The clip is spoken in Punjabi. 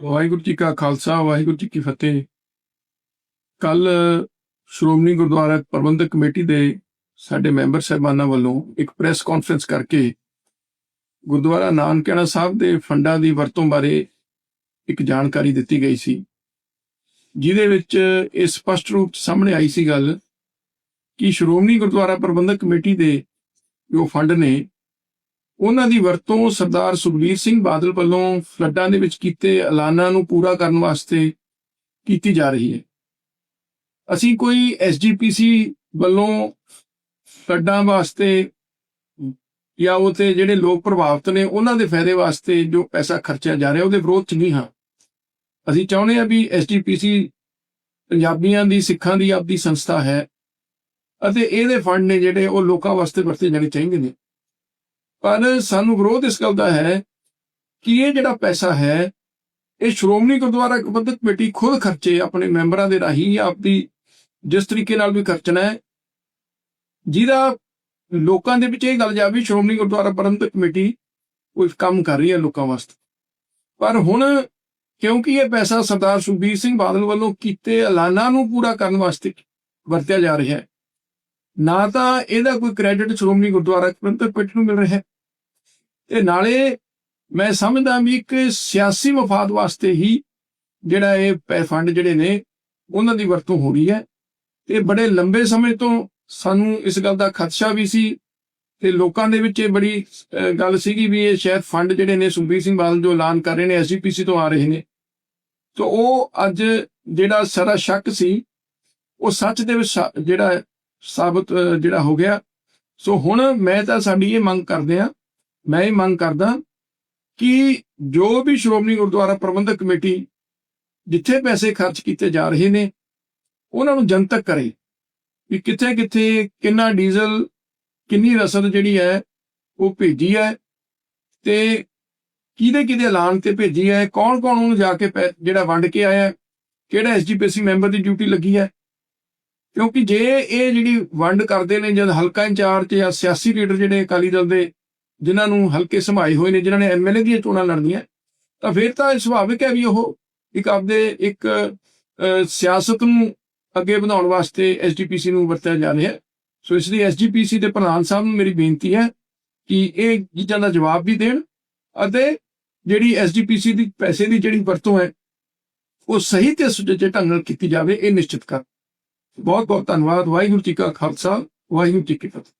ਵਾਹਿਗੁਰੂ ਜੀ ਕਾ ਖਾਲਸਾ, ਵਾਹਿਗੁਰੂ ਜੀ ਕੀ ਫਤਿਹ। ਕੱਲ ਸ਼੍ਰੋਮਣੀ ਗੁਰਦੁਆਰਾ ਪ੍ਰਬੰਧਕ ਕਮੇਟੀ ਦੇ ਸਾਡੇ ਮੈਂਬਰ ਸਹਿਬਾਨਾਂ ਵੱਲੋਂ ਇੱਕ ਪ੍ਰੈਸ ਕਾਨਫਰੰਸ ਕਰਕੇ ਗੁਰਦੁਆਰਾ ਨਾਨਕਿਆਣਾ ਸਾਹਿਬ ਦੇ ਫੰਡਾਂ ਦੀ ਵਰਤੋਂ ਬਾਰੇ ਇੱਕ ਜਾਣਕਾਰੀ ਦਿੱਤੀ ਗਈ ਸੀ, ਜਿਹਦੇ ਵਿੱਚ ਇਹ ਸਪਸ਼ਟ ਰੂਪ ਸਾਹਮਣੇ ਆਈ ਸੀ ਗੱਲ ਕਿ ਸ਼੍ਰੋਮਣੀ ਗੁਰਦੁਆਰਾ ਪ੍ਰਬੰਧਕ ਕਮੇਟੀ ਦੇ ਜੋ ਫੰਡ ਨੇ ਉਹਨਾਂ ਦੀ ਵਰਤੋਂ ਸਰਦਾਰ ਸੁਖਬੀਰ ਸਿੰਘ ਬਾਦਲ ਵੱਲੋਂ ਫਲੱਡਾਂ ਦੇ ਵਿੱਚ ਕੀਤੇ ਐਲਾਨਾਂ ਨੂੰ ਪੂਰਾ ਕਰਨ ਵਾਸਤੇ ਕੀਤੀ ਜਾ ਰਹੀ ਹੈ। ਅਸੀਂ ਕੋਈ ਐਸਜੀਪੀਸੀ ਵੱਲੋਂ ਫਲੱਡਾਂ ਵਾਸਤੇ ਜਾਂ ਉਹ ਤੇ ਜਿਹੜੇ ਲੋਕ ਪ੍ਰਭਾਵਿਤ ਨੇ, ਉਹਨਾਂ ਦੇ ਫਾਇਦੇ ਵਾਸਤੇ ਜੋ ਪੈਸਾ ਖਰਚਿਆ ਜਾ ਰਿਹਾ, ਉਹਦੇ ਵਿਰੋਧ 'ਚ ਨਹੀਂ ਹਾਂ। ਅਸੀਂ ਚਾਹੁੰਦੇ ਹਾਂ ਵੀ ਐਸਜੀਪੀਸੀ ਪੰਜਾਬੀਆਂ ਦੀ, ਸਿੱਖਾਂ ਦੀ ਆਪਦੀ ਸੰਸਥਾ ਹੈ ਅਤੇ ਇਹਦੇ ਫੰਡ ਨੇ ਜਿਹੜੇ ਉਹ ਲੋਕਾਂ ਵਾਸਤੇ ਵਰਤੇ ਜਾਣੇ ਚਾਹੀਦੇ ਨੇ। ਪਰ ਸਾਨੂੰ ਵਿਰੋਧ ਇਸ ਗੱਲ ਦਾ ਹੈ ਕਿ ਇਹ ਜਿਹੜਾ ਪੈਸਾ ਹੈ, ਇਹ ਸ਼੍ਰੋਮਣੀ ਗੁਰਦੁਆਰਾ ਪ੍ਰਬੰਧਕ ਕਮੇਟੀ ਖੁਦ ਖਰਚੇ ਆਪਣੇ ਮੈਂਬਰਾਂ ਦੇ ਰਾਹੀਂ ਆਪਦੀ ਜਿਸ ਤਰੀਕੇ ਨਾਲ ਵੀ ਖਰਚਣਾ ਹੈ। ਜਿਹਦਾ ਲੋਕਾਂ ਦੇ ਵਿੱਚ ਇਹ ਗੱਲ ਜਾਵੇ ਸ਼੍ਰੋਮਣੀ ਗੁਰਦੁਆਰਾ ਪ੍ਰਬੰਧਕ ਕਮੇਟੀ ਕੋਈ ਕੰਮ ਕਰ ਰਹੀ ਹੈ ਲੋਕਾਂ ਵਾਸਤੇ। ਪਰ ਹੁਣ ਕਿਉਂਕਿ ਇਹ ਪੈਸਾ ਸਰਦਾਰ ਸੁਖਬੀਰ ਸਿੰਘ ਬਾਦਲ ਵੱਲੋਂ ਕੀਤੇ ਐਲਾਨਾਂ ਨੂੰ ਪੂਰਾ ਕਰਨ ਵਾਸਤੇ ਵਰਤਿਆ ਜਾ ਰਿਹਾ ਹੈ, ਨਾ ਤਾਂ ਇਹਦਾ ਕੋਈ ਕ੍ਰੈਡਿਟ ਸ਼੍ਰੋਮਣੀ ਗੁਰਦੁਆਰਾ ਪ੍ਰਬੰਧਕ ਕਮੇਟੀ ਨੂੰ ਮਿਲ ਰਿਹਾ ਹੈ। ਤੇ ਨਾਲੇ ਮੈਂ ਸਮਝਦਾ ਵੀ ਇੱਕ ਸਿਆਸੀ ਮਫਾਦ ਵਾਸਤੇ ਹੀ ਜਿਹੜਾ ਇਹ ਪੈ ਫੰਡ ਜਿਹੜੇ ਨੇ, ਉਹਨਾਂ ਦੀ ਵਰਤੋਂ ਹੋ ਰਹੀ ਹੈ। ਤੇ ਬੜੇ ਲੰਬੇ ਸਮੇਂ ਤੋਂ ਸਾਨੂੰ ਇਸ ਗੱਲ ਦਾ ਖਦਸ਼ਾ ਵੀ ਸੀ ਤੇ ਲੋਕਾਂ ਦੇ ਵਿੱਚ ਇਹ ਬੜੀ ਗੱਲ ਸੀਗੀ ਵੀ ਇਹ ਸ਼ਾਇਦ ਫੰਡ ਜਿਹੜੇ ਨੇ ਸੁਖਬੀਰ ਸਿੰਘ ਬਾਦਲ ਜੋ ਐਲਾਨ ਕਰ ਰਹੇ ਨੇ ਐਸਜੀਪੀਸੀ ਤੋਂ ਆ ਰਹੇ ਨੇ। ਤਾਂ ਉਹ ਅੱਜ ਜਿਹੜਾ ਸਾਰਾ ਸ਼ੱਕ ਸੀ, ਉਹ ਸੱਚ ਦੇ ਵਿੱਚ ਸਾ- ਜਿਹੜਾ ਸਾਬਤ ਜਿਹੜਾ ਹੋ ਗਿਆ। ਸੋ ਹੁਣ ਮੈਂ ਤਾਂ ਸਾਡੀ ਇਹ ਮੰਗ ਕਰਦੇ ਆ ਮੈਂ ਇਹ ਮੰਗ ਕਰਦਾ ਕਿ ਜੋ ਵੀ ਸ਼੍ਰੋਮਣੀ ਗੁਰਦੁਆਰਾ ਪ੍ਰਬੰਧਕ ਕਮੇਟੀ ਜਿੱਥੇ ਪੈਸੇ ਖਰਚ ਕੀਤੇ ਜਾ ਰਹੇ ਨੇ ਉਹਨਾਂ ਨੂੰ ਜਨਤਕ ਕਰੇ ਵੀ ਕਿੱਥੇ ਕਿੱਥੇ ਕਿੰਨਾ ਡੀਜ਼ਲ ਕਿੰਨੀ ਰਸਦ ਜਿਹੜੀ ਹੈ ਉਹ ਭੇਜੀ ਹੈ ਤੇ ਕਿਹਦੇ ਕਿਹਦੇ ਐਲਾਨ ਤੇ ਭੇਜੀ ਹੈ ਕੌਣ ਕੌਣ ਉਹਨੂੰ ਜਾ ਕੇ ਪੈ- ਜਿਹੜਾ ਵੰਡ ਕੇ ਆਇਆ ਹੈ, ਕਿਹੜਾ ਐਸਜੀਪੀਸੀ ਮੈਂਬਰ ਦੀ ਡਿਊਟੀ ਲੱਗੀ ਹੈ? ਕਿਉਂਕਿ ਜੇ ਇਹ ਜਿਹੜੀ ਵੰਡ ਕਰਦੇ ਨੇ ਜਦ ਹਲਕਾ ਇੰਚਾਰਜ ਜਾਂ ਸਿਆਸੀ ਲੀਡਰ ਜਿਹੜੇ ਅਕਾਲੀ ਦਲ ਦੇ ਜਿਨ੍ਹਾਂ ਨੂੰ ਹਲਕੇ ਸੰਭਾਏ ਹੋਏ ਨੇ, ਜਿਨ੍ਹਾਂ ਨੇ ਐਮਐਲਏ ਦੀਆਂ ਚੋਣਾਂ ਲੜਨੀਆਂ, ਤਾਂ ਫਿਰ ਤਾਂ ਇਹ ਸੁਭਾਵਿਕ ਹੈ ਵੀ ਉਹ ਇੱਕ ਆਪਦੇ ਇੱਕ ਸਿਆਸਤ ਨੂੰ ਅੱਗੇ ਵਧਾਉਣ ਵਾਸਤੇ ਐਸਜੀਪੀਸੀ ਨੂੰ ਵਰਤਿਆ ਜਾ ਰਿਹਾ ਸੋ ਇਸ ਲਈ ਐਸਜੀਪੀਸੀ ਦੇ ਪ੍ਰਧਾਨ ਸਾਹਿਬ ਨੂੰ ਮੇਰੀ ਬੇਨਤੀ ਹੈ ਕਿ ਇਹ ਚੀਜ਼ਾਂ ਦਾ ਜਵਾਬ ਵੀ ਦੇਣ ਅਤੇ ਜਿਹੜੀ ਐਸਜੀਪੀਸੀ ਦੀ ਪੈਸੇ ਦੀ ਜਿਹੜੀ ਵਰਤੋਂ ਹੈ, ਉਹ ਸਹੀ ਤੇ ਸੁਚੱਜੇ ਢੰਗ ਨਾਲ ਕੀਤੀ ਜਾਵੇ, ਇਹ ਨਿਸ਼ਚਿਤ ਕਰ। ਬਹੁਤ ਬਹੁਤ ਧੰਨਵਾਦ। ਵਾਹਿਗੁਰੂ ਜੀ ਕਾ ਖਾਲਸਾ, ਵਾਹਿਗੁਰੂ ਜੀ ਕੀ ਫਤਿਹ।